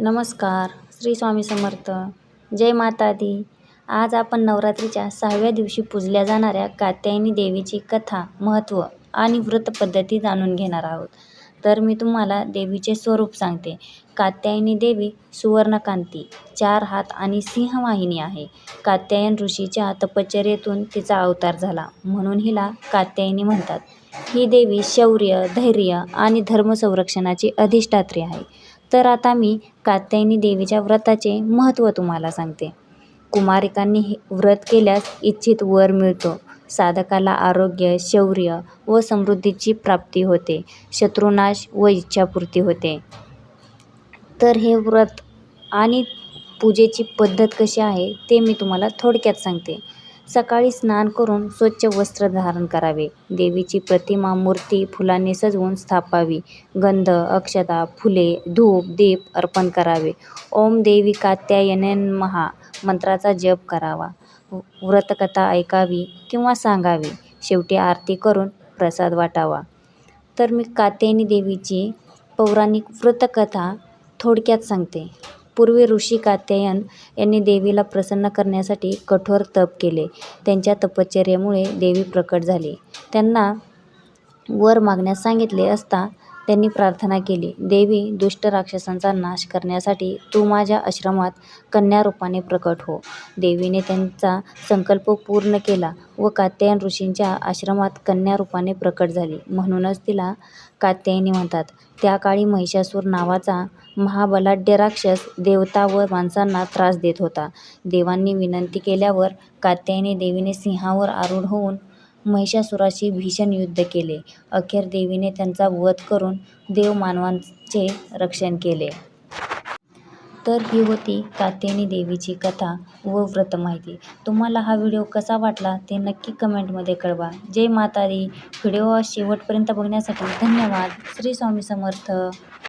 नमस्कार श्री स्वामी समर्थ. जय माता दी आज आपण नवरात्रीच्या सहाव्या दिवशी पूजल्या जाणाऱ्या कात्यायनी देवीची कथा महत्त्व आणि व्रतपद्धती जाणून घेणार आहोत. तर मी तुम्हाला देवीचे स्वरूप सांगते. कात्यायनी देवी सुवर्णकांती चार हात आणि सिंहवाहिनी आहे. कात्यायन ऋषीच्या तपश्चर्येतून तिचा अवतार झाला. म्हणून हिला कात्यायनी म्हणतात. ही देवी शौर्य धैर्य आणि धर्मसंरक्षणाची अधिष्ठात्री आहे. तर आता मी कात्यायनी देवीच्या व्रताचे महत्त्व तुम्हाला सांगते. कुमारिकांनी हे व्रत केल्यास इच्छित वर मिळतो. साधकाला आरोग्य शौर्य व समृद्धीची प्राप्ती होते. शत्रुनाश व इच्छापूर्ती होते. तर हे व्रत आणि पूजेची पद्धत कशी आहे ते मी तुम्हाला थोडक्यात सांगते. सकाळी स्नान करून स्वच्छ वस्त्र धारण करावे. देवीची प्रतिमा मूर्ती फुलांनी सजवून स्थापावी. गंध अक्षता फुले धूप दीप अर्पण करावे. ओम देवी कात्यायनेन महा मंत्राचा जप करावा. व्रतकथा ऐकावी किंवा सांगावी. शेवटी आरती करून प्रसाद वाटावा. तर मी कात्यायनी देवीची पौराणिक व्रतकथा थोडक्यात सांगते. पूर्वी ऋषी कात्यायन यांनी देवीला प्रसन्न करण्यासाठी कठोर तप केले. त्यांच्या तपश्चर्येमुळे देवी प्रकट झाली. त्यांना वर मागण्यास सांगितले असता त्यांनी प्रार्थना केली देवी दुष्ट राक्षसांचा नाश करण्यासाठी तू माझ्या आश्रमात कन्या रूपाने प्रकट हो देवीने त्यांचा संकल्प पूर्ण केला व कात्यायन ऋषींच्या आश्रमात कन्या रूपाने प्रकट झाली. म्हणूनच तिला कात्यायनी म्हणतात त्या काळी महिषासूर नावाचा महाबलाढ्य राक्षस देवता व माणसांना त्रास देत होता. देवांनी विनंती केल्यावर कात्यायनी देवीने सिंहावर आरूढ होऊन महिषासुराशी भीषण युद्ध केले. अखेर देवीने त्यांचा वध करून देवमानवांचे रक्षण केले. तर ही होती कात्यायनी देवीची कथा व व्रत माहिती. तुम्हाला हा व्हिडिओ कसा वाटला ते नक्की कमेंटमध्ये कळवा. जय माता दी व्हिडिओ शेवटपर्यंत बघण्यासाठी धन्यवाद. श्री स्वामी समर्थ.